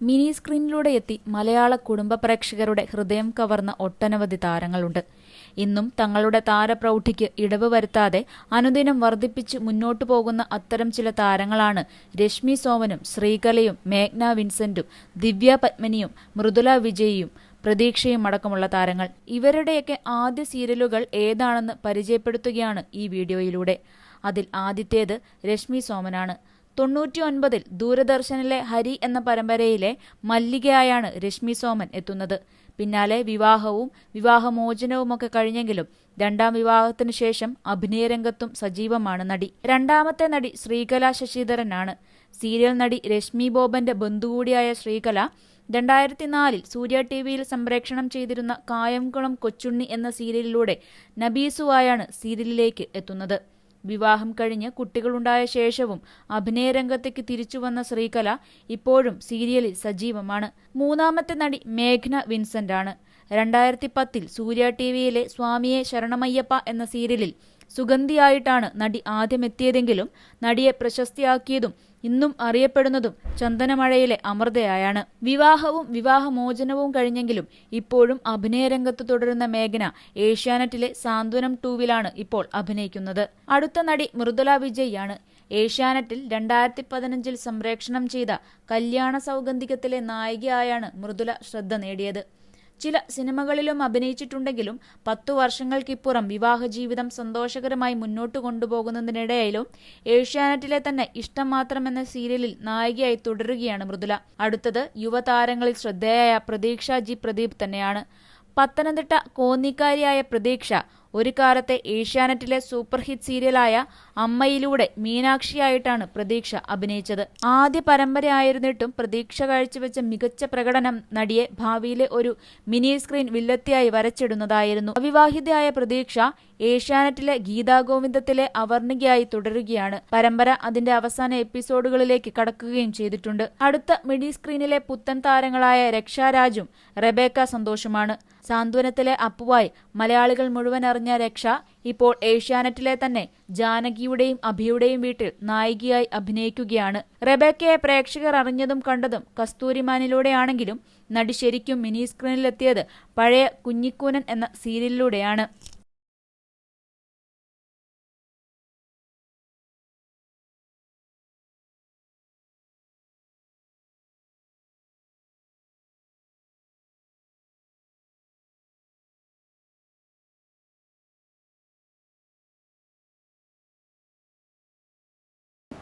Mini സ്ക്രീനിലൂടെ എത്തി മലയാള കുടുംബ പ്രേക്ഷകരുടെ ഹൃദയം കവർന്ന ഒട്ടനവധി താരങ്ങളുണ്ട്. ഇന്നും തങ്ങളുടെ താരപ്രൗഢിക്ക് ഇടവ് വരുത്താതെ അനുദിനം വർദ്ധിപ്പിച്ച് മുന്നോട്ടു പോകുന്ന അത്തരം ചില താരങ്ങളാണ് രശ്മി സോമനും ശ്രീകലയും മേഘ്ന വിൻസെന്റും ദിവ്യ പത്മനിയും മൃദുല വിജയിയും പ്രതീക്ഷയും അടക്കമുള്ള താരങ്ങൾ. ഇവരുടെയൊക്കെ ആദ്യ സീരിയലുകൾ ഏതാണെന്ന് പരിചയപ്പെടുത്തുകയാണ് ഈ വീഡിയോയിലൂടെ. അതിൽ ആദ്യത്തേത് രശ്മി സോമനാണ് തൊണ്ണൂറ്റിയൊൻപതിൽ ദൂരദർശനിലെ ഹരി എന്ന പരമ്പരയിലെ മല്ലികയായാണ് രശ്മി സോമൻ എത്തുന്നത്. പിന്നാലെ വിവാഹവും വിവാഹമോചനവുമൊക്കെ കഴിഞ്ഞെങ്കിലും രണ്ടാം വിവാഹത്തിനു ശേഷം അഭിനയരംഗത്തും സജീവമാണ് നടി. രണ്ടാമത്തെ നടി ശ്രീകല ശശിധരനാണ്. സീരിയൽ നടി രശ്മി ബോബന്റെ ബന്ധുകൂടിയായ ശ്രീകല രണ്ടായിരത്തി നാലിൽ സൂര്യ ടി വിയിൽ സംപ്രേക്ഷണം ചെയ്തിരുന്ന കായംകുളം കൊച്ചുണ്ണി എന്ന സീരിയലിലൂടെ നബീസുവായാണ് സീരിയലിലേക്ക് എത്തുന്നത്. വിവാഹം കഴിഞ്ഞ് കുട്ടികളുണ്ടായ ശേഷവും അഭിനയരംഗത്തേക്ക് തിരിച്ചുവന്ന ശ്രീകല ഇപ്പോഴും സീരിയലിൽ സജീവമാണ്. മൂന്നാമത്തെ നടി മേഘ്ന വിൻസെന്റ് ആണ് രണ്ടായിരത്തി പത്തിൽ സൂര്യ ടി വിയിലെ സ്വാമിയെ ശരണമയ്യപ്പ എന്ന സീരിയലിൽ സുഗന്ധിയായിട്ടാണ് നടി ആദ്യമെത്തിയതെങ്കിലും നടിയെ പ്രശസ്തിയാക്കിയതും ഇന്നും അറിയപ്പെടുന്നതും ചന്ദനമഴയിലെ അമൃതയായാണ്. വിവാഹവും വിവാഹമോചനവും കഴിഞ്ഞെങ്കിലും ഇപ്പോഴും അഭിനയരംഗത്ത് തുടരുന്ന മേഘന ഏഷ്യാനെറ്റിലെ സാന്ത്വനം ടൂവിലാണ് ഇപ്പോൾ അഭിനയിക്കുന്നത്. അടുത്ത നടി മൃദുല വിജയ്യാണ് ഏഷ്യാനെറ്റിൽ രണ്ടായിരത്തി പതിനഞ്ചിൽ സംപ്രേക്ഷണം ചെയ്ത കല്യാണ സൗഗന്ധികത്തിലെ നായികയായാണ് മൃദുല ശ്രദ്ധ നേടിയത്. ചില സിനിമകളിലും അഭിനയിച്ചിട്ടുണ്ടെങ്കിലും പത്തു വർഷങ്ങൾക്കിപ്പുറം വിവാഹ ജീവിതം സന്തോഷകരമായി മുന്നോട്ട് കൊണ്ടുപോകുന്നതിനിടയിലും ഏഷ്യാനെറ്റിലെ തന്നെ ഇഷ്ടം മാത്രം എന്ന സീരിയലിൽ നായികയായി തുടരുകയാണ് മൃദുല. അടുത്തത് യുവതാരങ്ങളിൽ ശ്രദ്ധേയായ പ്രതീക്ഷ ജി പ്രദീപ് തന്നെയാണ്. പത്തനംതിട്ട കോന്നിക്കാരിയായ പ്രതീക്ഷ ഒരു കാലത്തെ ഏഷ്യാനെറ്റിലെ സൂപ്പർ ഹിറ്റ് സീരിയലായ അമ്മയിലൂടെ മീനാക്ഷിയായിട്ടാണ് പ്രതീക്ഷ അഭിനയിച്ചത്. ആദ്യ പരമ്പരയായിരുന്നിട്ടും പ്രതീക്ഷ കാഴ്ചവെച്ച മികച്ച പ്രകടനം നടിയെ ഭാവിയിലെ ഒരു മിനി സ്ക്രീൻ വില്ലത്തിയായി വരച്ചിടുന്നതായിരുന്നു. അവിവാഹിതയായ പ്രതീക്ഷ ഏഷ്യാനെറ്റിലെ ഗീതാഗോവിന്ദത്തിലെ അവർണികയായി തുടരുകയാണ്. പരമ്പര അതിന്റെ അവസാന എപ്പിസോഡുകളിലേക്ക് കടക്കുകയും ചെയ്തിട്ടുണ്ട്. അടുത്ത മിഡി സ്ക്രീനിലെ പുത്തൻ താരങ്ങളായ രക്ഷാരാജും റെബേക്ക സന്തോഷമാണ്. സാന്ത്വനത്തിലെ അപ്പുവായി മലയാളികൾ മുഴുവൻ അറിഞ്ഞ രക്ഷ ഇപ്പോൾ ഏഷ്യാനെറ്റിലെ തന്നെ ജാനകിയുടെയും അഭിയുടെയും വീട്ടിൽ നായികയായി അഭിനയിക്കുകയാണ്. റെബേക്കയെ പ്രേക്ഷകർ അറിഞ്ഞതും കണ്ടതും കസ്തൂരിമാനിലൂടെയാണെങ്കിലും നടി ശരിക്കും മിനി സ്ക്രീനിലെത്തിയത് പഴയ കുഞ്ഞിക്കൂനൻ എന്ന സീരിയലിലൂടെയാണ്.